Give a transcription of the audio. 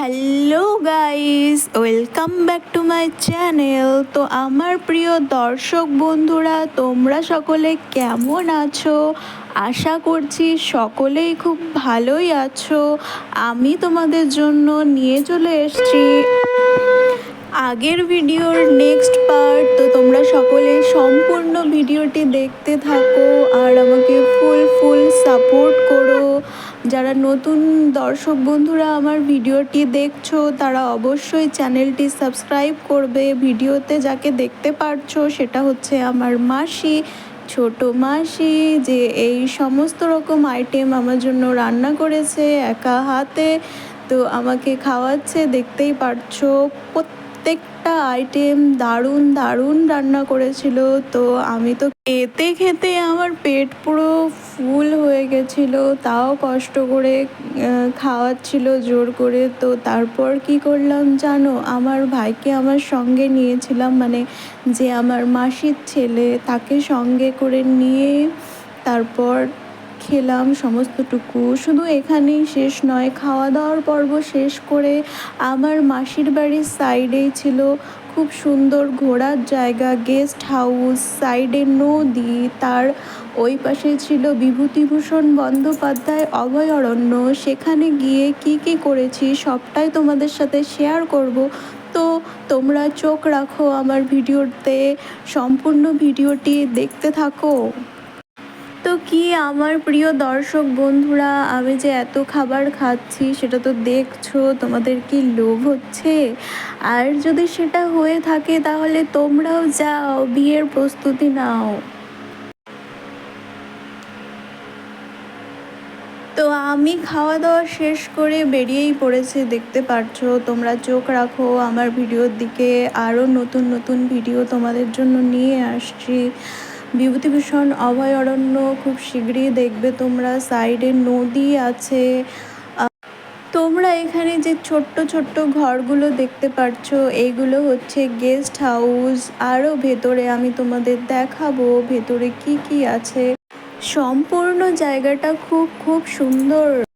Hello guys welcome back to my channel তো আমার প্রিয় দর্শক বন্ধুরা, তোমরা সকলে কেমন আছো? আশা করছি সকলেই খুব ভালোই আছো। আমি তোমাদের জন্য নিয়ে চলে এসেছি আগের ভিডিওর নেক্সট পার্ট তো তোমরা সকলে সম্পূর্ণ ভিডিওটি দেখতে থাকো আর আমাকে ফুল ফুল সাপোর্ট করো। যারা নতুন দর্শক বন্ধুরা আমার ভিডিওটি দেখছ, তারা অবশ্যই চ্যানেলটি সাবস্ক্রাইব করবে। ভিডিওতে যাকে দেখতে পারছ, সেটা হচ্ছে আমার মাসি, ছোট মাসি, যে এই সমস্ত রকম আইটেম আমার জন্য রান্না করেছে একা হাতে। তো আমাকে খাওয়াচ্ছে, দেখতেই পারছ প্রত্যেকটা আইটেম দারুণ দারুণ রান্না করেছিল। তো আমি তো খেতে খেতে আমার পেট পুরো ফুল হয়ে গেছিল। তাও কষ্ট করে খাওয়াচ্ছিল জোর করে। তো তারপর কি করলাম জানো? আমার ভাইকে আমার সঙ্গে নিয়েছিলাম। মানে যে আমার মাসির ছেলে, তাকে সঙ্গে করে নিয়ে তারপর খেলাম সমস্তটুকু। শুধু এখানেই শেষ নয় খাওয়া দাওয়ার পর্ব শেষ করে আমার মাসির বাড়ির সাইডেই ছিল খুব সুন্দর ঘোরার জায়গা, গেস্ট হাউস, সাইডে নদী, তার ওই পাশে ছিল বিভূতিভূষণ বন্দ্যোপাধ্যায় অভয়ারণ্য। সেখানে গিয়ে কি কি করেছি সবটাই তোমাদের সাথে শেয়ার করব। তো তোমরা চোখ রাখো আমার ভিডিওতে, সম্পূর্ণ ভিডিওটি দেখতে থাকো। তো কি আমার প্রিয় দর্শক বন্ধুরা, আমি যে এত খাবার খাচ্ছি সেটা তো দেখছ, তোমাদের কি লোভ হচ্ছে? আর যদি সেটা হয়ে থাকে তাহলে তোমরাও যাও, বিয়ের প্রস্তুতি নাও। তো আমি খাওয়া দাওয়া শেষ করে বেরিয়েই পড়েছি, দেখতে পারছ। তোমরা চোখ রাখো, আমার ভিডিওর দিকে আরও নতুন নতুন ভিডিও তোমাদের জন্য নিয়ে আসছি। বিভূতিভূষণ অভয়ারণ্য খুব শীঘ্রই দেখবে তোমরা। সাইডে নদী আছে। তোমরা এখানে যে ছোট্ট ছোট্ট ঘরগুলো দেখতে পাচ্ছ এইগুলো হচ্ছে গেস্ট হাউস আরও ভেতরে আমি তোমাদের দেখাবো ভেতরে কি কি আছে। সম্পূর্ণ জায়গাটা খুব খুব সুন্দর।